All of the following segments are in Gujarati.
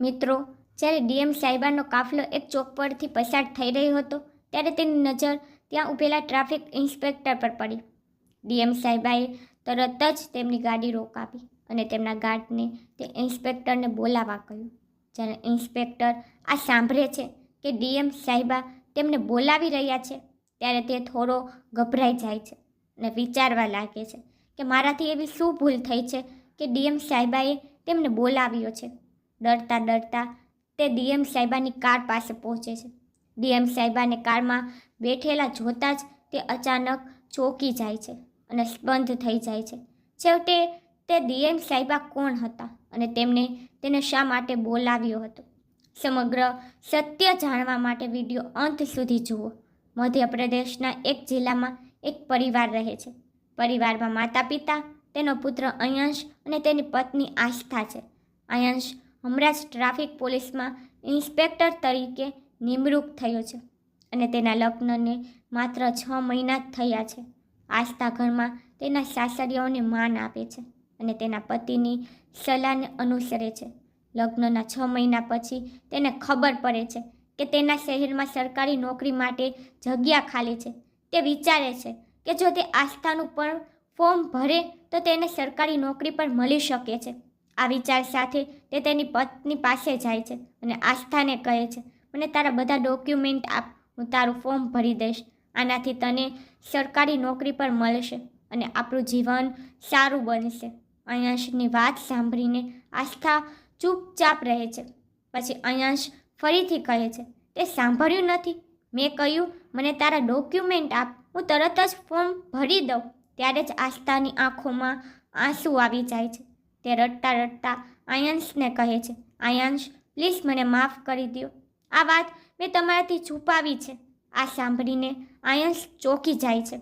મિત્રો, જ્યારે ડીએમ સાહેબાનો કાફલો એક ચોક પરથી પસાર થઈ રહ્યો હતો, ત્યારે તેની નજર ત્યાં ઊભેલા ટ્રાફિક ઇન્સ્પેક્ટર પર પડી. ડીએમ સાહેબાએ તરત જ તેમની ગાડી રોકાવી અને તેમના ગાર્ડને તે ઇન્સ્પેક્ટરને બોલાવવા કહ્યું. જ્યારે ઇન્સ્પેક્ટર આ સાંભળે છે કે ડીએમ સાહેબા તેમને બોલાવી રહ્યા છે, ત્યારે તે થોડો ગભરાઈ જાય છે અને વિચારવા લાગે છે કે મારાથી એવી શું ભૂલ થઈ છે કે ડીએમ સાહેબાએ તેમને બોલાવ્યો છે. ડરતા ડરતા તે ડીએમ સાહેબાની કાર પાસે પહોંચે છે. ડીએમ સાહેબાને કારમાં બેઠેલા જોતાં જ તે અચાનક ચોંકી જાય છે અને બંધ થઈ જાય છે. છેવટે તે ડીએમ સાહેબા કોણ હતા અને તેમને તેને શા માટે બોલાવ્યો હતો? સમગ્ર સત્ય જાણવા માટે વીડિયો અંત સુધી જુઓ. મધ્યપ્રદેશના એક જિલ્લામાં એક પરિવાર રહે છે. પરિવારમાં માતા પિતા તેનો પુત્ર અયંશ અને તેની પત્ની આસ્થા છે. અયંશ હમણાં જ ટ્રાફિક પોલીસમાં ઇન્સ્પેક્ટર તરીકે નિમણૂક થયો છે અને તેના લગ્નને માત્ર છ મહિના જ થયા છે. આસ્થા ઘરમાં તેના સાસરિયાઓને માન આપે છે અને તેના પતિની સલાહને અનુસરે છે. લગ્નના છ મહિના પછી તેને ખબર પડે છે કે તેના શહેરમાં સરકારી નોકરી માટે જગ્યા ખાલી છે. તે વિચારે છે કે જો તે આસ્થાનું પણ ફોર્મ ભરે તો તેને સરકારી નોકરી પણ મળી શકે છે. આ વિચાર સાથે તે તેની પત્ની પાસે જાય છે અને આસ્થાને કહે છે, મને તારા બધા ડોક્યુમેન્ટ આપ, હું તારું ફોર્મ ભરી દઈશ. આનાથી તને સરકારી નોકરી પર મળશે અને આપણું જીવન સારું બનશે. અયાંશની વાત સાંભળીને આસ્થા ચૂપચાપ રહે છે. પછી અયાંશ ફરીથી કહે છે, તે સાંભળ્યું નથી. મેં કહ્યું, મને તારા ડોક્યુમેન્ટ આપ, હું તરત જ ફોર્મ ભરી દઉં. ત્યારે જ આસ્થાની આંખોમાં આંસુ આવી જાય છે. તે રડતા રડતા આયંશને કહે છે, આયંશ, પ્લીઝ મને માફ કરી દો આ વાત મેં તમારાથી છુપાવી છે. આ સાંભળીને આયંશ ચોકી જાય છે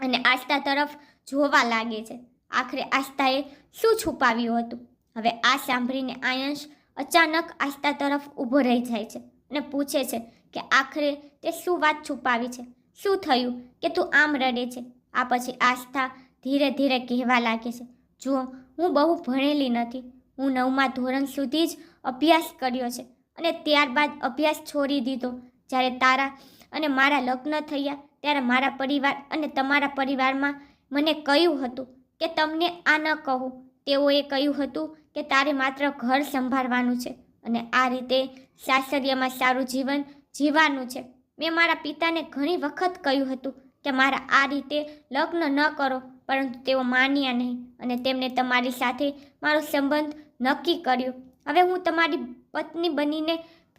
અને આસ્થા તરફ જોવા લાગે છે. આખરે આસ્થાએ શું છુપાવ્યું હતું? હવે આ સાંભળીને આયંશ અચાનક આસ્થા તરફ ઊભો રહી જાય છે અને પૂછે છે કે આખરે તે શું વાત છુપાવી છે? શું થયું કે તું આમ રડે છે? આ પછી આસ્થા ધીરે ધીરે કહેવા લાગે છે જુઓ હું બહુ ભણેલી નથી. હું નવમા ધોરણ સુધી જ અભ્યાસ કર્યો છે અને ત્યારબાદ અભ્યાસ છોડી દીધો. જ્યારે તારા અને મારા લગ્ન થયા, ત્યારે મારા પરિવાર અને તમારા પરિવારમાં મને કહ્યું હતું કે તમને આ ન કહું. તેઓએ કહ્યું હતું કે તારે માત્ર ઘર સંભાળવાનું છે અને આ રીતે સાસરિયામાં સારું જીવન જીવવાનું છે. મેં મારા પિતાને ઘણી વખત કહ્યું હતું કે મારા આ રીતે લગ્ન ન કરો. પરંતુ તેઓ માન્યા નહીં અને તેમણે તમારી સાથે મારો સંબંધ નક્કી કર્યો. હવે હું તમારી પત્ની બનીને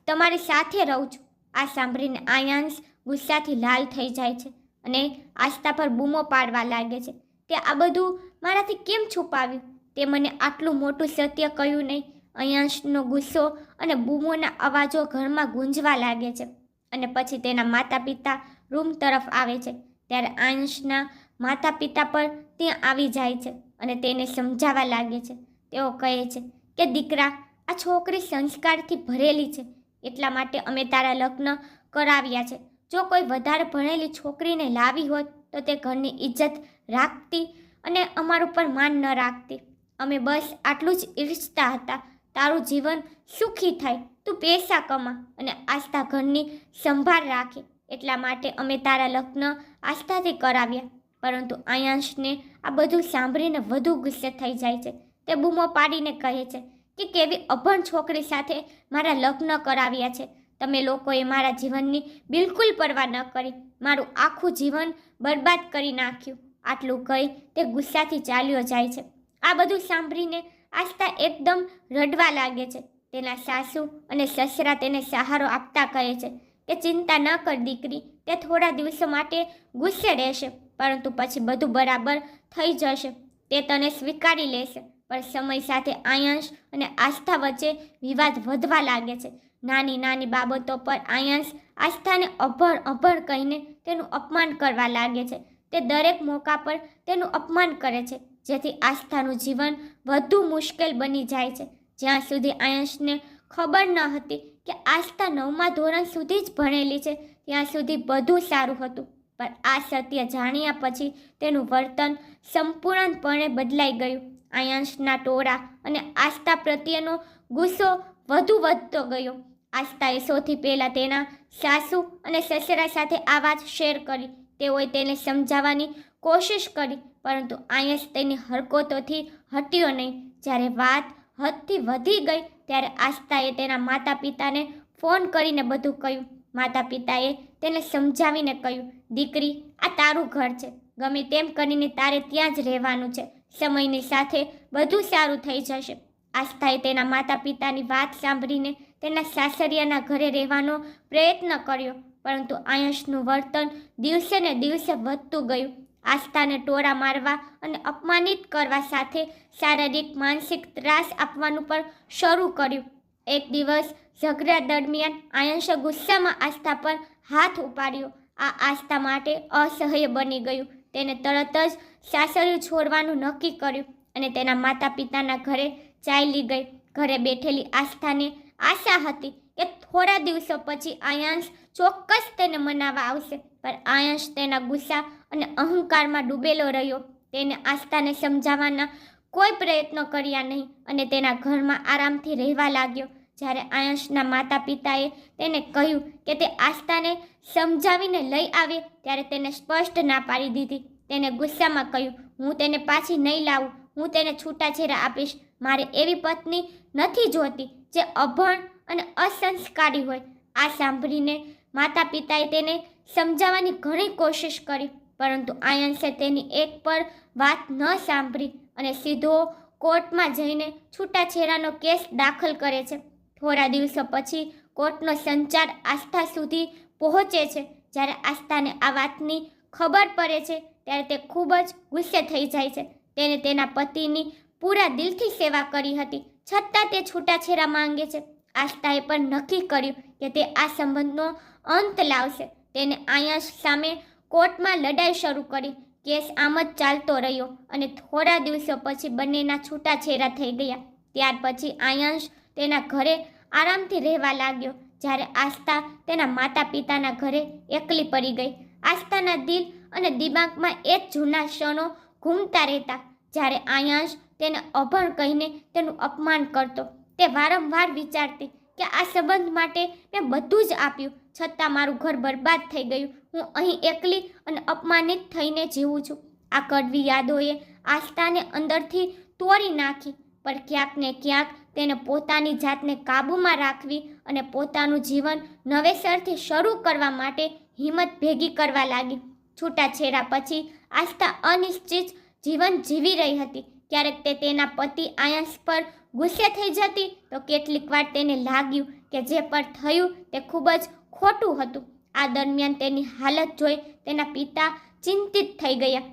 તમારી સાથે રહું છું. આ સાંભળીને આયાંશ ગુસ્સાથી લાલ થઈ જાય છે અને આસ્થા પર બૂમો પાડવા લાગે છે. તે આ બધું મારાથી કેમ છુપાવ્યું? તે મને આટલું મોટું સત્ય કહ્યું નહીં. અયાંશનો ગુસ્સો અને બૂમોના અવાજો ઘરમાં ગુંજવા લાગે છે અને પછી તેના માતા પિતા રૂમ તરફ આવે છે. ત્યારે અંશના માતા પિતા પર ત્યાં આવી જાય છે અને તેને સમજાવવા લાગે છે. તેઓ કહે છે કે, દીકરા, આ છોકરી સંસ્કારથી ભરેલી છે. એટલા માટે અમે તારા લગ્ન કરાવ્યા છે. જો કોઈ વધારે ભણેલી છોકરીને લાવી હોત તો તે ઘરની ઇજ્જત રાખતી અને અમારું પર માન ન રાખતી. અમે બસ આટલું જ ઈચ્છતા હતા. તારું જીવન સુખી થાય. તું પૈસા કમા અને આસ્થા ઘરની સંભાળ રાખે. એટલા માટે અમે તારા લગ્ન આસ્થાથી કરાવ્યા. પરંતુ આયાંશને આ બધું સાંભળીને વધુ ગુસ્સે થઈ જાય છે. તે બૂમો પાડીને કહે છે કે કેવી અભણ છોકરી સાથે મારા લગ્ન કરાવ્યા છે. તમે લોકોએ મારા જીવનની બિલકુલ પરવા ન કરી, મારું આખું જીવન બરબાદ કરી નાખ્યું. આટલું કહી તે ગુસ્સાથી ચાલ્યો જાય છે. આ બધું સાંભળીને આસ્થા એકદમ રડવા લાગે છે. તેના સાસુ અને સસરા તેને સહારો આપતા કહે છે કે ચિંતા ન કર દીકરી, તે થોડા દિવસો માટે ગુસ્સે રહેશે. પરંતુ પછી બધું બરાબર થઈ જશે. તે તને સ્વીકારી લેશે. પણ સમય સાથે આયંશ અને આસ્થા વચ્ચે વિવાદ વધવા લાગે છે. નાની નાની બાબતો પર આયંશ આસ્થાને અભણ અભણ કહીને તેનું અપમાન કરવા લાગે છે. તે દરેક મોકા પર તેનું અપમાન કરે છે. જેથી આસ્થાનું જીવન વધુ મુશ્કેલ બની જાય છે. જ્યાં સુધી આયંશને ખબર ન હતી કે આસ્થા નવમા ધોરણ સુધી જ ભણેલી છે, ત્યાં સુધી બધું સારું હતું. પણ આ સત્ય જાણ્યા પછી તેનું વર્તન સંપૂર્ણપણે બદલાઈ ગયું. આયંશના ટોળા અને આસ્થા પ્રત્યેનો ગુસ્સો વધુ વધતો ગયો. આસ્થાએ સૌથી પહેલાં તેના સાસુ અને સસરા સાથે આ વાત શેર કરી. તેઓએ તેને સમજાવવાની કોશિશ કરી, પરંતુ આયસ તેની હરકતોથી હટ્યો નહીં. જ્યારે વાત હદથી વધી ગઈ, ત્યારે આસ્થાએ તેના માતા પિતાને ફોન કરીને બધું કહ્યું. માતા પિતાએ તેને સમજાવીને કહ્યું, દીકરી, આ તારું ઘર છે. ગમે તેમ કરીને તારે ત્યાં જ રહેવાનું છે. સમયની સાથે બધું સારું થઈ જશે. આસ્થાએ તેના માતા પિતાની વાત સાંભળીને તેના સાસરિયાના ઘરે રહેવાનો પ્રયત્ન કર્યો, પરંતુ આયંશનું વર્તન દિવસે ને દિવસે વધતું ગયું. આસ્થાને ટોળા મારવા અને અપમાનિત કરવા સાથે શારીરિક, માનસિક ત્રાસ આપવાનું પણ શરૂ કર્યું. એક દિવસ ઝઘડા દરમિયાન આયંશે ગુસ્સામાં આસ્થા પર હાથ ઉપાડ્યો. આ આસ્થા માટે અસહ્ય બની ગયું. તેને તરત જ સાસરિયું છોડવાનું નક્કી કર્યું અને તેના માતા પિતાના ઘરે ચાલી ગઈ. ઘરે બેઠેલી આસ્થાને આશા હતી કે થોડા દિવસો પછી આયાંશ ચોક્કસ તેને મનાવવા આવશે. પણ આયાંશ તેના ગુસ્સા અને અહંકારમાં ડૂબેલો રહ્યો. તેને આસ્થાને સમજાવવાના કોઈ પ્રયત્નો કર્યા નહીં અને તેના ઘરમાં આરામથી રહેવા લાગ્યો. જ્યારે આયંશના માતા પિતાએ તેને કહ્યું કે તે આસ્થાને સમજાવીને લઈ આવે, ત્યારે તેને સ્પષ્ટ ના પાડી દીધી. તેને ગુસ્સામાં કહ્યું, હું તેને પાછી નહીં લાવું. હું તેને છૂટાછેરા આપીશ. મારે એવી પત્ની નથી જોતી જે અભણ અને અસંસ્કારી હોય. આ સાંભળીને માતા પિતાએ તેને સમજાવવાની ઘણી કોશિશ કરી, પરંતુ આયંશે તેની એક પર વાત ન સાંભળી અને સીધો કોર્ટમાં જઈને છૂટાછેરાનો કેસ દાખલ કરે છે. થોડા દિવસો પછી કોર્ટનો સંચાર આસ્થા સુધી પહોંચે છે. જ્યારે આસ્થાને આ વાતની ખબર પડે છે, ત્યારે તે ખૂબ જ ગુસ્સે થઈ જાય છે. તેને તેના પતિની પૂરા દિલથી સેવા કરી હતી. છતાં તે છૂટાછેરા માંગે છે. આસ્થાએ પણ નક્કી કર્યું કે તે આ સંબંધનો અંત લાવશે. તેને આયાશ સામે કોર્ટમાં લડાઈ શરૂ કરી. કેસ આમ જ ચાલતો રહ્યો અને થોડા દિવસો પછી બંનેના છૂટાછેરા થઈ ગયા. ત્યાર પછી આયાંશ તેના ઘરે આરામથી રહેવા લાગ્યો. જ્યારે આસ્થા તેના માતા પિતાના ઘરે એકલી પડી ગઈ. આસ્થાના દિલ અને દિમાગમાં એ જ જૂના ક્ષણો ઘૂમતા રહેતા. જ્યારે આયાંશ તેને અભણ કહીને તેનું અપમાન કરતો, તે વારંવાર વિચારતી કે આ સંબંધ માટે મેં બધું જ આપ્યું. છતાં મારું ઘર બરબાદ થઈ ગયું. હું અહીં એકલી અને અપમાનિત થઈને જીવું છું. આ કડવી યાદોએ આસ્થાને અંદરથી તોડી નાખી. પણ ક્યાંક ને ક્યાંક તેને પોતાની જાતને કાબૂમાં રાખવી અને પોતાનું જીવન નવેસરથી શરૂ કરવા માટે હિંમત ભેગી કરવા લાગી. છૂટાછેડા પછી આસ્થા અનિશ્ચિત જીવન જીવી રહી હતી. ક્યારેક તે તેના પતિ આયાસ પર ગુસ્સે થઈ જતી તો કેટલીક વાર તેને લાગ્યું કે જે પર થયું તે ખૂબ જ ખોટું હતું. આ દરમિયાન તેની હાલત જોઈ તેના પિતા ચિંતિત થઈ ગયા.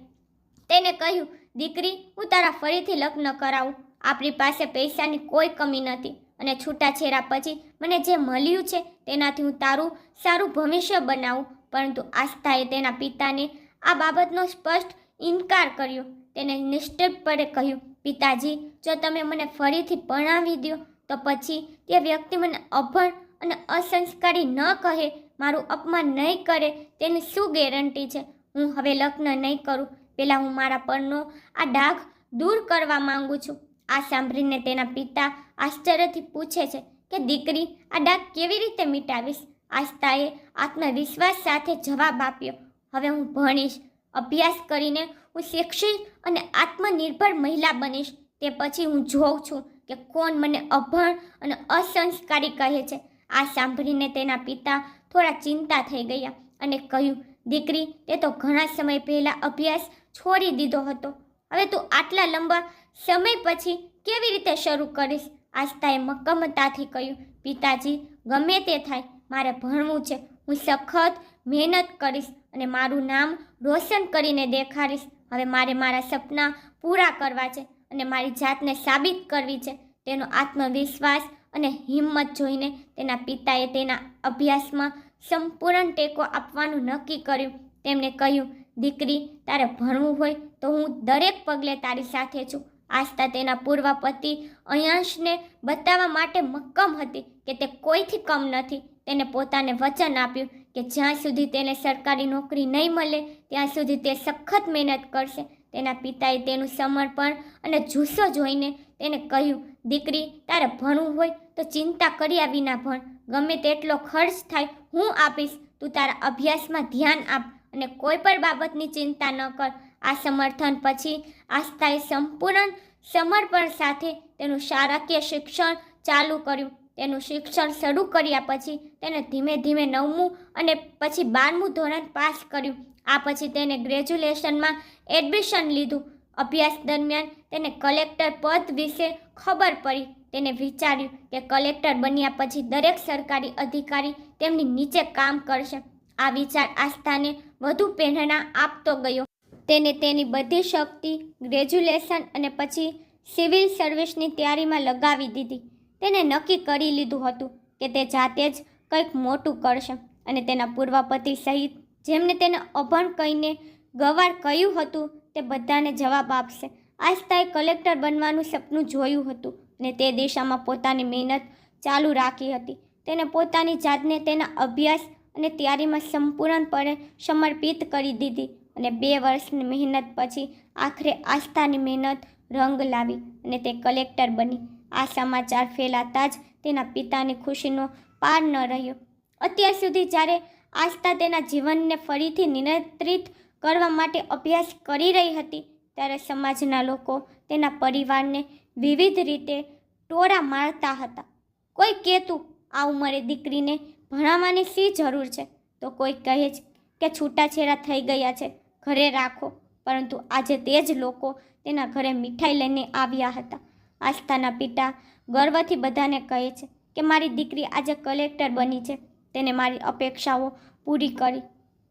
તેને કહ્યું, દીકરી, હું તારા ફરીથી લગ્ન કરાવું. આપણી પાસે પૈસાની કોઈ કમી નથી અને છૂટાછેરા પછી મને જે મળ્યું છે તેનાથી હું તારું સારું ભવિષ્ય બનાવું. પરંતુ આસ્થાએ તેના પિતાને આ બાબતનો સ્પષ્ટ ઇનકાર કર્યો. તેને નિશ્ચિતપણે કહ્યું, પિતાજી, જો તમે મને ફરીથી પરણાવી દો તો પછી તે વ્યક્તિ મને અભણ અને અસંસ્કારી ન કહે, મારું અપમાન નહીં કરે, તેની શું ગેરંટી છે? હું હવે લગ્ન નહીં કરું. પહેલાં હું મારા પરનો આ ડાઘ દૂર કરવા માગું છું. આ સાંભળીને તેના પિતા આશ્ચર્યથી પૂછે છે કે, દીકરી, આ ડાક કેવી રીતે મિટાવીશ? આસ્થાએ આત્મવિશ્વાસ સાથે જવાબ આપ્યો, હવે હું ભણીશ, અભ્યાસ કરીને હું શિક્ષિત અને આત્મનિર્ભર મહિલા બનીશ. તે પછી હું જોઉં છું કે કોણ મને અભણ અને અસંસ્કારી કહે છે. આ સાંભળીને તેના પિતા થોડા ચિંતા થઈ ગયા અને કહ્યું, દીકરી, તે તો ઘણા સમય પહેલાં અભ્યાસ છોડી દીધો હતો. હવે તું આટલા લાંબા સમય પછી કેવી રીતે શરૂ કરીશ? આસ્થાએ મક્કમતાથી કહ્યું, પિતાજી, ગમે તે થાય, મારે ભણવું છે. હું સખત મહેનત કરીશ અને મારું નામ રોશન કરીને દેખાડીશ. હવે મારે મારા સપના પૂરા કરવા છે અને મારી જાતને સાબિત કરવી છે. તેનો આત્મવિશ્વાસ અને હિંમત જોઈને તેના પિતાએ તેના અભ્યાસમાં સંપૂર્ણ ટેકો આપવાનું નક્કી કર્યું. તેમણે કહ્યું, દીકરી, તારે ભણવું હોય તો હું દરેક પગલે તારી સાથે છું. આસ્થા તેના પૂર્વ પતિ અયાંશને બતાવવા માટે મક્કમ હતી કે તે કોઈથી કમ નથી. તેને પોતાને વચન આપ્યું કે જ્યાં સુધી તેને સરકારી નોકરી નહીં મળે, ત્યાં સુધી તે સખત મહેનત કરશે. તેના પિતાએ તેનું સમર્પણ અને જુસ્સો જોઈને તેને કહ્યું, દીકરી, તારે ભણવું હોય તો ચિંતા કર્યા વિના ભણ. ગમે તેટલો ખર્ચ થાય, હું આપીશ. તું તારા અભ્યાસમાં ધ્યાન આપ અને કોઈ પણ બાબતની ચિંતા ન કર. આ સમર્થન પછી આસ્થાએ સંપૂર્ણ સમર્પણ સાથે તેનું શાળાકીય શિક્ષણ ચાલુ કર્યું. તેનું શિક્ષણ શરૂ કર્યા પછી તેને ધીમે ધીમે નવમું અને પછી બારમું ધોરણ પાસ કર્યું. આ પછી તેને ગ્રેજ્યુએશનમાં એડમિશન લીધું. અભ્યાસ દરમિયાન તેને કલેક્ટર પદ વિશે ખબર પડી. તેને વિચાર્યું કે કલેક્ટર બન્યા પછી દરેક સરકારી અધિકારી તેમની નીચે કામ કરશે. આ વિચાર આસ્થાને વધુ પ્રેરણા આપતો ગયો. તેને તેની બધી શક્તિ ગ્રેજ્યુએશન અને પછી સિવિલ સર્વિસની તૈયારીમાં લગાવી દીધી. તેને નક્કી કરી લીધું હતું કે તે જાતે જ કંઈક મોટું કરશે અને તેના પૂર્વપતિ સહિત જેમને તેને અભણ કહીને ગવાર કહ્યું હતું તે બધાને જવાબ આપશે. આસ્થાએ કલેક્ટર બનવાનું સપનું જોયું હતું અને તે દિશામાં પોતાની મહેનત ચાલુ રાખી હતી. તેને પોતાની જાતને તેના અભ્યાસ અને તૈયારીમાં સંપૂર્ણપણે સમર્પિત કરી દીધી. અને બે વર્ષની મહેનત પછી આખરે આસ્થાની મહેનત રંગ લાવી અને તે કલેક્ટર બની. આ સમાચાર ફેલાતા જ તેના પિતાની ખુશીનો પાર ન રહ્યો. અત્યાર સુધી જ્યારે આસ્થા તેના જીવનને ફરીથી નિયંત્રિત કરવા માટે અભ્યાસ કરી રહી હતી, ત્યારે સમાજના લોકો તેના પરિવારને વિવિધ રીતે ટોરા મારતા હતા. કોઈ કહેતું, આ ઉંમરે દીકરીને ભણાવવાની શી જરૂર છે? તો કોઈ કહે છે કે, છૂટાછેડા થઈ ગયા છે. ઘરે રાખો. પરંતુ આજે તે જ લોકો તેના ઘરે મીઠાઈ લઈને આવ્યા હતા. આસ્થાના પિતા ગર્વથી બધાને કહે છે કે મારી દીકરી આજે કલેક્ટર બની છે. તેને મારી અપેક્ષાઓ પૂરી કરી.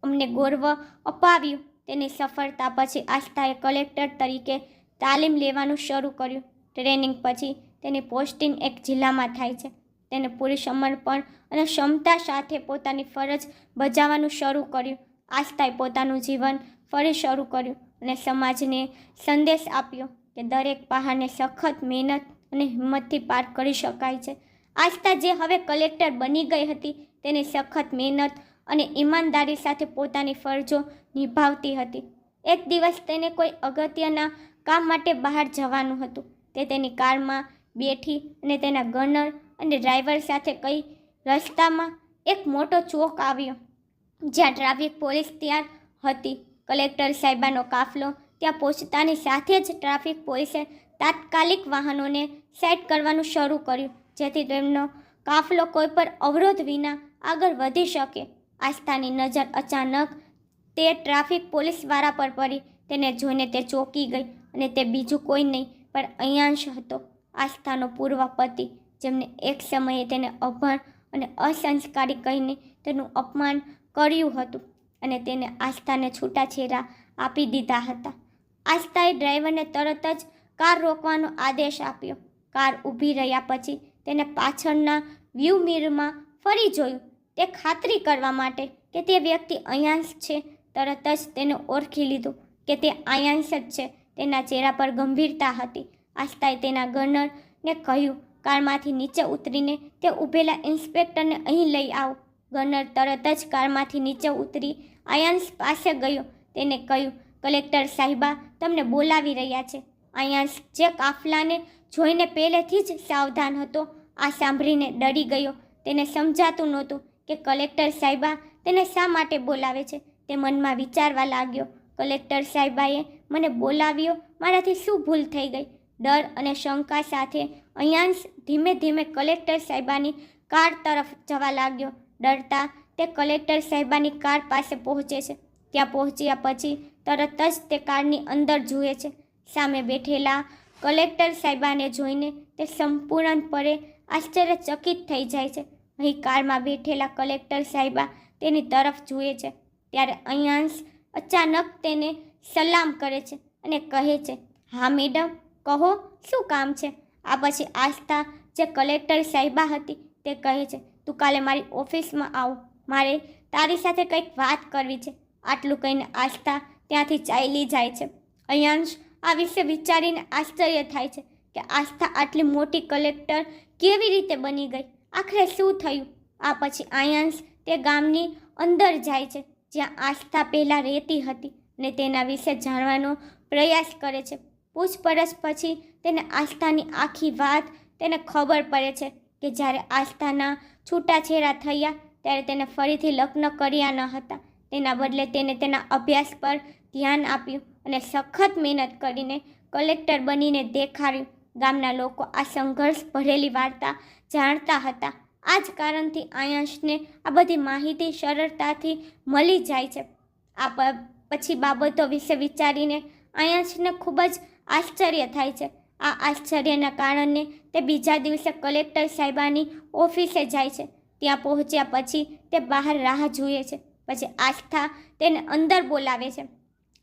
અમને ગૌરવ અપાવ્યું. તેની સફળતા પછી આસ્થાએ કલેક્ટર તરીકે તાલીમ લેવાનું શરૂ કર્યું. ટ્રેનિંગ પછી તેની પોસ્ટિંગ એક જિલ્લામાં થાય છે. તેને પૂરી સમર્પણ અને ક્ષમતા સાથે પોતાની ફરજ બજાવવાનું શરૂ કર્યું. આસ્થાએ પોતાનું જીવન ફરી શરૂ કર્યું અને સમાજને સંદેશ આપ્યો કે દરેક પહાડને સખત મહેનત અને હિંમતથી પાર કરી શકાય છે. આસ્થા જે હવે કલેક્ટર બની ગઈ હતી, તેની સખત મહેનત અને ઈમાનદારી સાથે પોતાની ફરજો નિભાવતી હતી. એક દિવસ તેને કોઈ અગત્યના કામ માટે બહાર જવાનું હતું. તે તેની કારમાં બેઠી અને તેના ગનર અને ડ્રાઈવર સાથે કઈ રસ્તામાં એક મોટો ચોક આવ્યો. જ્યાં ટ્રાફિક પોલીસ ત્યાં હતી. કલેક્ટર સાહેબાનો કાફલો ત્યાં પહોંચતાની સાથે જ ટ્રાફિક પોલીસે તાત્કાલિક વાહનોને સેટ કરવાનું શરૂ કર્યું, જેથી તેમનો કાફલો કોઈ પર અવરોધ વિના આગળ વધી શકે. આસ્થાની નજર અચાનક તે ટ્રાફિક પોલીસવાળા પર પડી. તેને જોઈને તે ચોંકી ગઈ અને તે બીજું કોઈ નહીં, પણ અયાંશ હતો. આસ્થાનો પૂર્વ પતિ જેમને એક સમયે તેને અભણ અને અસંસ્કારી કહીને તેનું અપમાન કર્યું હતું અને તેને આસ્થાને છૂટાછેરા આપી દીધા હતા. આસ્થાએ ડ્રાઈવરને તરત જ કાર રોકવાનો આદેશ આપ્યો. કાર ઊભી રહ્યા પછી તેને પાછળના વ્યૂ મિરરમાં ફરી જોયું. તે ખાતરી કરવા માટે કે તે વ્યક્તિ અયાંશ છે. તરત જ તેને ઓળખી લીધું કે તે આયાંશ જ છે. તેના ચહેરા પર ગંભીરતા હતી. આસ્થાએ તેના ગર્નરને કહ્યું, કારમાંથી નીચે ઉતરીને તે ઊભેલા ઇન્સ્પેક્ટરને અહીં લઈ આવો. ગનર તરત જ કારમાંથી નીચે ઉતરી આયાંશ પાસે ગયો. તેને કહ્યું, કલેક્ટર સાહેબા, તમને બોલાવી રહ્યા છે. આયાંશ જે કાફલાને જોઈને પહેલેથી જ સાવધાન હતો, આ સાંભળીને ડરી ગયો. તેને સમજાતું નહોતું કે કલેક્ટર સાહેબા તેને શા માટે બોલાવે છે. તે મનમાં વિચારવા લાગ્યો, કલેક્ટર સાહેબાએ મને બોલાવ્યો, મારાથી શું ભૂલ થઈ ગઈ? ડર અને શંકા સાથે અયાંશ ધીમે ધીમે કલેક્ટર સાહેબાની કાર તરફ જવા લાગ્યો. ડરતા તે કલેક્ટર સાહેબાની કાર પાસે પહોંચે છે. ત્યાં પહોંચ્યા પછી તરત જ તે કારની અંદર જુએ છે. સામે બેઠેલા કલેક્ટર સાહેબાને જોઈને તે સંપૂર્ણપણે આશ્ચર્યચકિત થઈ જાય છે. અહીં કારમાં બેઠેલા કલેક્ટર સાહેબા તેની તરફ જુએ છે. ત્યારે અયાંશ અચાનક તેને સલામ કરે છે અને કહે છે, હા, મેડમ, કહો, શું કામ છે? આ પછી આસ્થા જે કલેક્ટર સાહેબા હતી તે કહે છે તું કાલે મારી ઓફિસમાં આવ. મારે તારી સાથે કંઈક વાત કરવી છે. આટલું કહીને આસ્થા ત્યાંથી ચાલી જાય છે. અયાંશ આ વિશે વિચારીને આશ્ચર્ય થાય છે કે આસ્થા આટલી મોટી કલેક્ટર કેવી રીતે બની ગઈ? આખરે શું થયું? આ પછી આયાંશ તે ગામની અંદર જાય છે, જ્યાં આસ્થા પહેલાં રહેતી હતી અને તેના વિશે જાણવાનો પ્રયાસ કરે છે. પૂછપરછ પછી તેને આસ્થાની આખી વાત તેને ખબર પડે છે કે જ્યારે આસ્થાના છૂટાછેડા થયા ત્યારે તેને ફરીથી લગ્ન કર્યા ન હતા. તેના બદલે તેને તેના અભ્યાસ પર ધ્યાન આપ્યું અને સખત મહેનત કરીને કલેક્ટર બનીને દેખાડ્યું. ગામના લોકો આ સંઘર્ષ ભરેલી વાર્તા જાણતા હતા. આ જ કારણથી આયંશને આ બધી માહિતી સરળતાથી મળી જાય છે. આ પછી બાબતો વિશે વિચારીને આયંશને ખૂબ જ આશ્ચર્ય થાય છે. આ આશ્ચર્યના કારણે તે બીજા દિવસે કલેક્ટર સાહેબાની ઓફિસે જાય છે. ત્યાં પહોંચ્યા પછી તે બહાર રાહ જુએ છે. પછી આસ્થા તેને અંદર બોલાવે છે.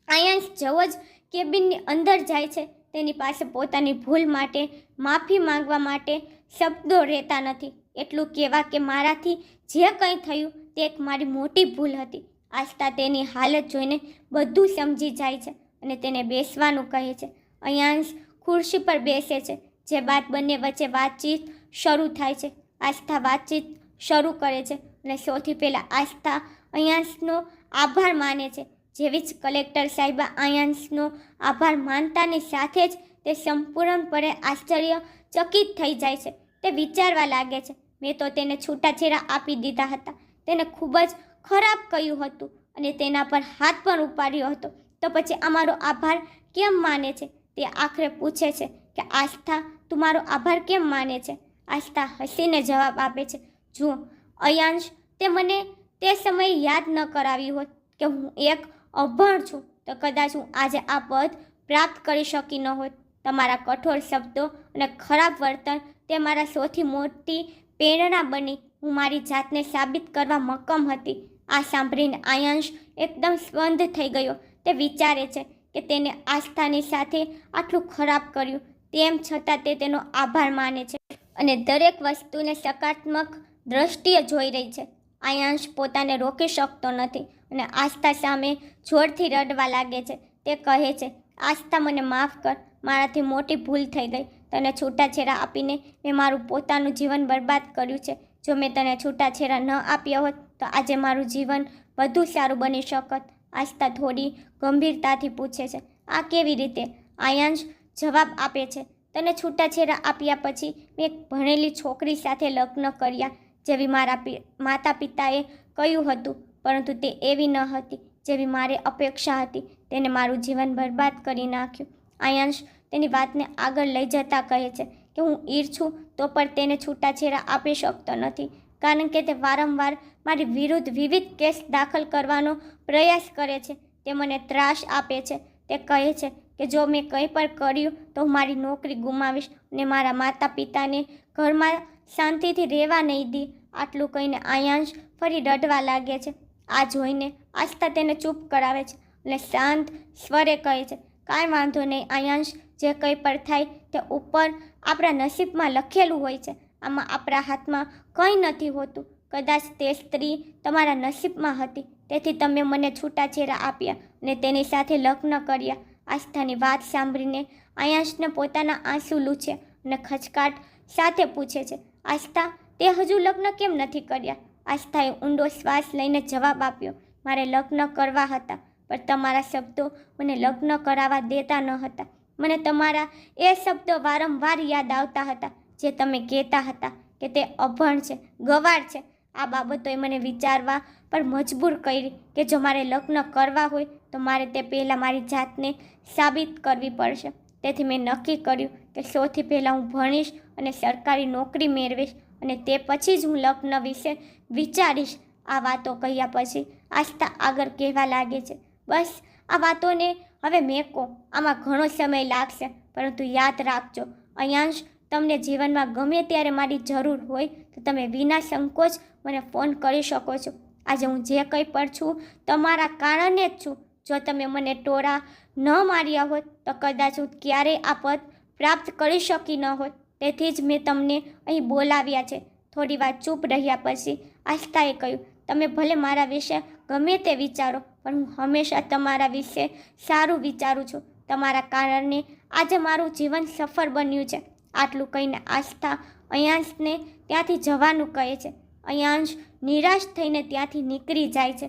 આયાંશ જવો જ કેબિનની અંદર જાય છે. તેની પાસે પોતાની ભૂલ માટે માફી માંગવા માટે શબ્દો રહેતા નથી. એટલું કહેવા કે મારાથી જે કંઈ થયું તે એક મારી મોટી ભૂલ હતી. આસ્થા તેની હાલત જોઈને બધું સમજી જાય છે અને તેને બેસવાનું કહે છે. અયાંશ ખુરશી પર બેસે છે. જે બાદ બંને વચ્ચે વાતચીત શરૂ થાય છે. આસ્થા વાતચીત શરૂ કરે છે અને સૌથી પહેલાં આસ્થા અયાંશનો આભાર માને છે. જેવી જ કલેક્ટર સાહેબા અયાંશનો આભાર માનતાની સાથે જ તે સંપૂર્ણપણે આશ્ચર્યચકિત થઈ જાય છે. તે વિચારવા લાગે છે, મેં તો તેને છૂટાછેડા આપી દીધા હતા. તેને ખૂબ જ ખરાબ કહ્યું હતું અને તેના પર હાથ પણ ઉપાડ્યો હતો. તો પછી અમારો આભાર કેમ માને છે? તે આખરે પૂછે છે કે આસ્થા તું મારો આભાર કેમ માને છે? આસ્થા હસીને જવાબ આપે છે, જુઓ, અયાંશ, તે મને તે સમયે યાદ ન કરાવી હોત કે હું એક અભણ છું, તો કદાચ હું આજે આ પદ પ્રાપ્ત કરી શકી ન હોત. તમારા કઠોર શબ્દો અને ખરાબ વર્તન તે મારા સૌથી મોટી પ્રેરણા બની. હું મારી જાતને સાબિત કરવા મક્કમ હતી. આ સાંભળીને આયાંશ એકદમ સ્પંદ થઈ ગયો. તે વિચારે છે કે તેને આસ્થાની સાથે આટલું ખરાબ કર્યું, તેમ છતાં તે તેનો આભાર માને છે અને દરેક વસ્તુને સકારાત્મક દ્રષ્ટિએ જોઈ રહી છે. આયાંશ પોતાને રોકી શકતો નથી અને આસ્થા સામે જોરથી રડવા લાગે છે. તે કહે છે, આસ્થા, મને માફ કર, મારાથી મોટી ભૂલ થઈ ગઈ. તને છૂટાછેડા આપીને મેં મારું પોતાનું જીવન બરબાદ કર્યું છે. જો મેં તને છૂટાછેડા ન આપ્યા હોત, તો આજે મારું જીવન વધુ સારું બની શકત. આસ્થા થોડી ગંભીરતાથી પૂછે છે, આ કેવી રીતે? આયાંશ જવાબ આપે છે, તને છૂટાછેડા આપ્યા પછી મેં એક ભણેલી છોકરી સાથે લગ્ન કર્યા, જેવી મારા માતા પિતાએ કહ્યું હતું, પરંતુ તે એવી ન હતી, જેવી મારે અપેક્ષા હતી. તેને મારું જીવન બરબાદ કરી નાખ્યું. આયાંશ તેની વાતને આગળ લઈ જતા કહે છે કે, હું ઈર છું, તો પણ તેને છૂટાછેડા આપી શકતો નથી. કારણ કે તે વારંવાર મારી વિરુદ્ધ વિવિધ કેસ દાખલ કરવાનો પ્રયાસ કરે છે. તે મને ત્રાસ આપે છે. તે કહે છે કે જો મેં કંઈ પણ કર્યું તો હું મારી નોકરી ગુમાવીશ અને મારા માતા પિતાને ઘરમાં શાંતિથી રહેવા નહીં દી. આટલું કહીને આયાંશ ફરી રડવા લાગે છે. આ જોઈને આસ્થા તેને ચૂપ કરાવે છે અને શાંત સ્વરે કહે છે, કાંઈ વાંધો નહીં આયાંશ, જે કંઈ પણ થાય તે ઉપર આપણા નસીબમાં લખેલું હોય છે. આમાં આપણા હાથમાં કંઈ નથી હોતું. કદાચ તે સ્ત્રી તમારા નસીબમાં હતી. તેથી તમે મને છૂટાછેરા આપ્યા અને તેની સાથે લગ્ન કર્યા. આસ્થાની વાત સાંભળીને આયાંશને પોતાના આંસુ લૂછે અને ખચકાટ સાથે પૂછે છે, આસ્થા, તે હજુ લગ્ન કેમ નથી કર્યા? આસ્થાએ ઊંડો શ્વાસ લઈને જવાબ આપ્યો, મારે લગ્ન કરવા હતા, પણ તમારા શબ્દો મને લગ્ન કરાવવા દેતા ન હતા. મને તમારા એ શબ્દો વારંવાર યાદ આવતા હતા. જે તમે કહેતા હતા કે તે અભણ છે, ગવાર છે, આ બાબતોએ મને વિચારવા પર મજબૂર કરી કે જો મારે લગ્ન કરવા હોય તો મારે તે પહેલાં મારી જાતને સાબિત કરવી પડશે. તેથી મેં નક્કી કર્યું કે સૌથી પહેલાં હું ભણીશ અને સરકારી નોકરી મેળવીશ અને તે પછી જ હું લગ્ન વિશે વિચારીશ. આ વાતો કહ્યા પછી આસ્થા આગળ કહેવા લાગે છે, બસ, આ વાતોને હવે મેકો. આમાં ઘણો સમય લાગશે, પરંતુ યાદ રાખજો. અયાંશ તમને જીવનમાં ગમે ત્યારે મારી જરૂર હોય તો તમે વિના સંકોચ મને ફોન કરી શકો છો. આજે હું જે કંઈ પણ છું, તમારા કારણે જ છું. જો તમે મને ટોળા ન માર્યા હોત તો કદાચ હું ક્યારેય આ પદ પ્રાપ્ત કરી શકી ન હોત. તેથી જ મેં તમને અહીં બોલાવ્યા છે. થોડી વાર ચૂપ રહ્યા પછી આસ્થાએ કહ્યું, તમે ભલે મારા વિશે ગમે તે વિચારો, પણ હું હંમેશા તમારા વિશે સારું વિચારું છું. તમારા કારણે આજે મારું જીવન સફળ બન્યું છે. આટલું કહીને આસ્થા અયાંશને ત્યાંથી જવાનું કહે છે. અયાંશ નિરાશ થઈને ત્યાંથી નીકળી જાય છે.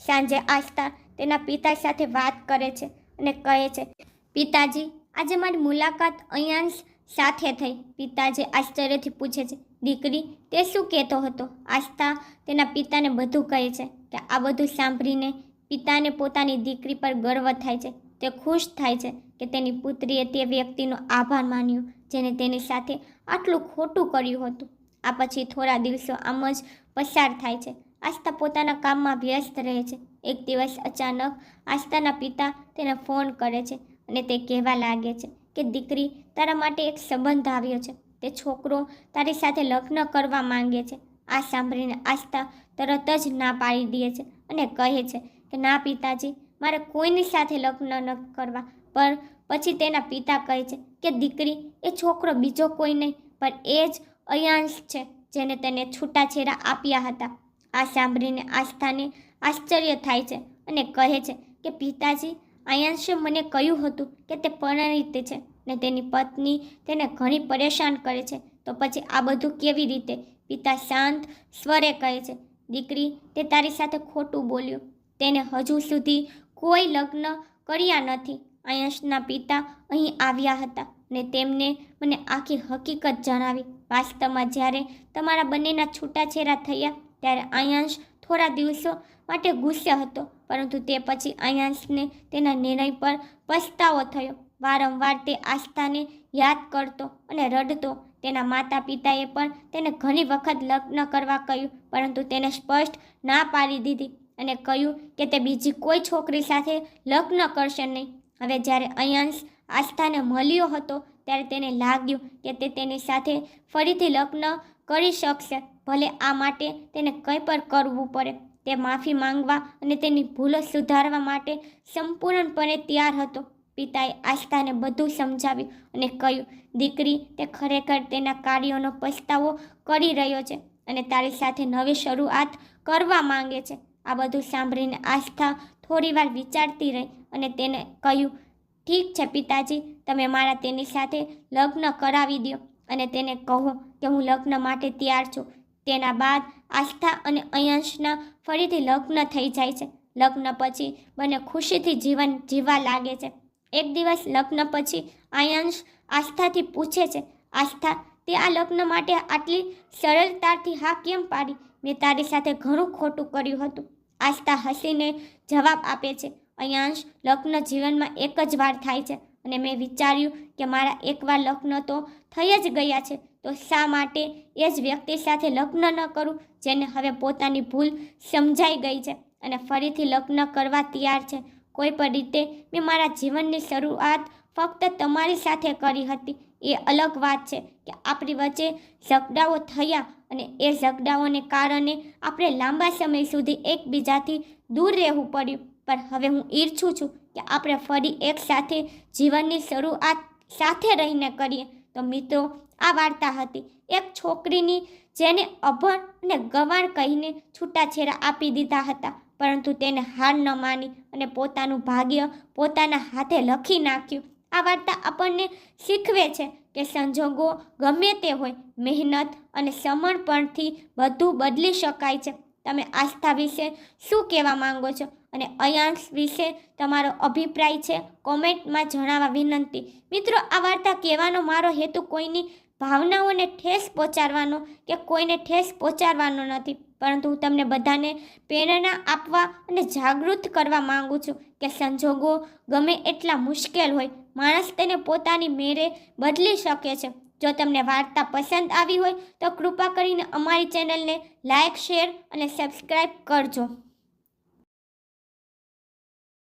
સાંજે આસ્થા તેના પિતા સાથે વાત કરે છે અને કહે છે, પિતાજી, આજે મારી મુલાકાત અયાંશ સાથે થઈ. પિતાજી આશ્ચર્યથી પૂછે છે, દીકરી, તે શું કહેતો હતો? આસ્થા તેના પિતાને બધું કહે છે કે આ બધું સાંભળીને પિતાને પોતાની દીકરી પર ગર્વ થાય છે. તે ખુશ થાય છે કે તેની પુત્રીએ તે વ્યક્તિનો આભાર માન્યો. જેને તેની સાથે આટલું ખોટું કર્યું હતું. આ પછી થોડા દિવસો આમ જ પસાર થાય છે. આસ્થા પોતાના કામમાં વ્યસ્ત રહે છે. એક દિવસ અચાનક આસ્થાના પિતા તેને ફોન કરે છે અને તે કહેવા લાગે છે કે, દીકરી, તારા માટે એક સંબંધ આવ્યો છે. તે છોકરો તારી સાથે લગ્ન કરવા માંગે છે. આ સાંભળીને આસ્થા તરત જ ના પાડી દે છે અને કહે છે કે, ના પિતાજી, મારે કોઈની સાથે લગ્ન ન કરવા પણ પછી તેના પિતા કહે છે કે, દીકરી, એ છોકરો બીજો કોઈ નહીં, પણ એ જ અયાંશ છે જેને તેને છૂટાછેડા આપ્યા હતા. આ સાંભળીને આસ્થાને આશ્ચર્ય થાય છે અને કહે છે કે, પિતાજી, અયાંશે મને કહ્યું હતું કે તે પરિણીત છે ને તેની પત્ની તેને ઘણી પરેશાન કરે છે. તો પછી આ બધું કેવી રીતે? પિતા શાંત સ્વરે કહે છે, દીકરી, તે તારી સાથે ખોટું બોલ્યું. તેને હજુ સુધી કોઈ લગ્ન કર્યા નથી. અયંશના પિતા અહીં આવ્યા હતા ને તેમને મને આખી હકીકત જણાવી. વાસ્તવમાં જ્યારે તમારા બંનેના છૂટાછેરા થયા ત્યારે અયંશ થોડા દિવસો માટે ગુસ્સે હતો, પરંતુ તે પછી અયાંશને તેના નિર્ણય પર પસ્તાવો થયો. વારંવાર તે આસ્થાને યાદ કરતો અને રડતો. તેના માતા પિતાએ પણ તેને ઘણી વખત લગ્ન કરવા કહ્યું, પરંતુ તેને સ્પષ્ટ ના પાડી દીધી અને કહ્યું કે તે બીજી કોઈ છોકરી સાથે લગ્ન કરશે નહીં. હવે જ્યારે અયાંશ આસ્થાને મળ્યો હતો, ત્યારે તેને લાગ્યું કે તે તેની સાથે ફરીથી લગ્ન કરી શકશે. ભલે આ માટે તેને કંઈ પણ કરવું પડે, તે માફી માંગવા અને તેની ભૂલો સુધારવા માટે સંપૂર્ણપણે તૈયાર હતો. પિતાએ આસ્થાને બધું સમજાવ્યું અને કહ્યું, દીકરી, તે ખરેખર તેના કાર્યોનો પસ્તાવો કરી રહ્યો છે અને તારી સાથે નવી શરૂઆત કરવા માંગે છે. આ બધું સાંભળીને આસ્થા થોડીવાર વિચારતી રહી અને તેને કહ્યું, ઠીક છે પિતાજી, તમે મારા તેની સાથે લગ્ન કરાવી દો અને તેને કહો કે, હું લગ્ન માટે તૈયાર છું. તેના બાદ આસ્થા અને અયંશના ફરીથી લગ્ન થઈ જાય છે. લગ્ન પછી બંને ખુશીથી જીવન જીવવા લાગે છે. એક દિવસ લગ્ન પછી અયંશ આસ્થાથી પૂછે છે, આસ્થા, તે આ લગ્ન માટે આટલી સરળતાથી હા કેમ પાડી? મેં તારી સાથે ઘણું ખોટું કર્યું હતું. આસ્થા હસીને જવાબ આપે છે. અયાંશ લગ્ન જીવનમાં એક જ વાર થાય છે અને મેં વિચાર્યું કે મારા એકવાર લગ્ન તો થઈ જ ગયા છે. તો શા માટે એ જ વ્યક્તિ સાથે લગ્ન ન કરું જેને હવે પોતાની ભૂલ સમજાઈ ગઈ છે અને ફરીથી લગ્ન કરવા તૈયાર છે? કોઈ પણ રીતે મેં મારા જીવનની શરૂઆત ફક્ત તમારી સાથે કરી હતી. એ અલગ વાત છે કે આપણી વચ્ચે ઝઘડાઓ થયા અને એ ઝઘડાઓને કારણે આપણે લાંબા સમય સુધી એકબીજાથી દૂર રહેવું પડ્યું. પણ હવે હું ઈચ્છું છું કે આપણે ફરી એકસાથે જીવનની શરૂઆત સાથે રહીને કરીએ. તો મિત્રો, આ વાર્તા હતી. એક છોકરીની જેને અભણ અને ગવાણ કહીને છૂટાછેડા આપી દીધા હતા, પરંતુ તેને હાર ન માની અને પોતાનું ભાગ્ય પોતાના હાથે લખી નાખ્યું. આ વાર્તા આપણને શીખવે છે કે સંજોગો ગમે તે હોય, મહેનત અને સમર્પણથી બધું બદલી શકાય છે. તમે આસ્થા વિશે શું કહેવા માંગો છો? અને અયાંશ વિશે તમારો અભિપ્રાય છે? કોમેન્ટમાં જણાવવા વિનંતી. મિત્રો, આ વાર્તા કહેવાનો મારો હેતુ કોઈની ભાવનાઓને ઠેસ પહોંચાડવાનો કે કોઈને ઠેસ પહોંચાડવાનો નથી. પરંતુ હું તમને બધાને પ્રેરણા આપવા અને જાગૃત કરવા માગું છું કે સંજોગો ગમે એટલા મુશ્કેલ હોય, માણસ તેને પોતાની મેરે બદલી શકે છે. જો તમને વાર્તા પસંદ આવી હોય, તો કૃપા કરીને અમારી ચેનલને લાઇક શેર અને સબસ્ક્રાઈબ કરજો.